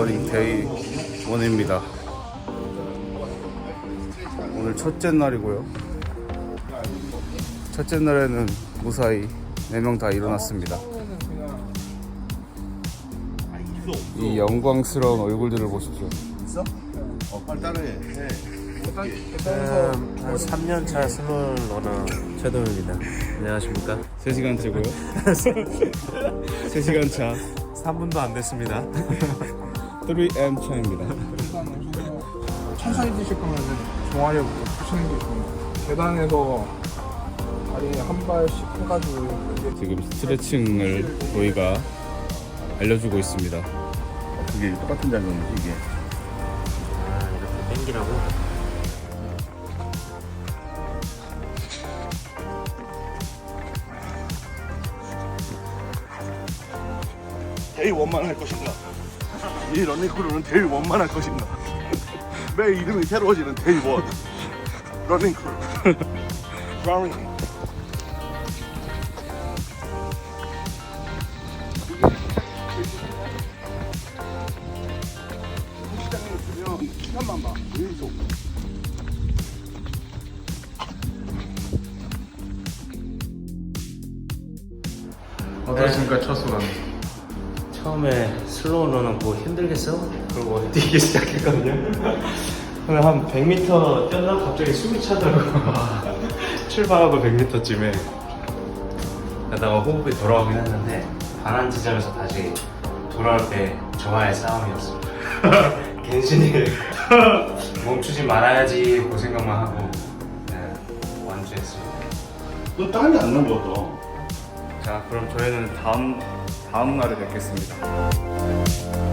러닝 데이 1입니다. 오늘 첫째 날이고요. 첫째 날에는 무사히 4명 다 일어났습니다. 이 영광스러운 얼굴들을 보십시오. 어, 빨리 따라해. 해. 음, 한 3년 차 스물 러너 최동입니다. 안녕하십니까? 3시간째고요. 3시간 차 3분도 안 됐습니다. 3M 차입니다. 천천히 뛰실 거면 종아리부터 푸시는 게 좋습니다. 계단에서 다리 한 발씩 해가지고 이렇게 지금 스트레칭을 저희가 알려주고 있습니다. 그게 똑같은 장면이지 이게. 아, 이렇게 땡기라고? 대위 원만할 것인가? 이 러닝크루는 대위 원만할 것인가? 매일 이름이 새로워지는 대위 원. 러닝크루. 러닝. 시간만 봐. 계속. 어떠십니까 첫 소감? 처음에 슬로우 러너 뭐 힘들겠어? 그러고 뛰기 시작했거든요. 근데 한 100m 뛰다가 갑자기 숨이 차더라고. 출발하고 100m쯤에 가다가 호흡이 돌아오긴 했는데 반환 지점에서 다시 돌아올 때 저와의 싸움이었어. 괜시니 멈추지 말아야지 그 생각만 하고 네, 완주했습니다. 너 땀이 안 난 것도. 자, 그럼 저희는 다음 다음 날에 뵙겠습니다.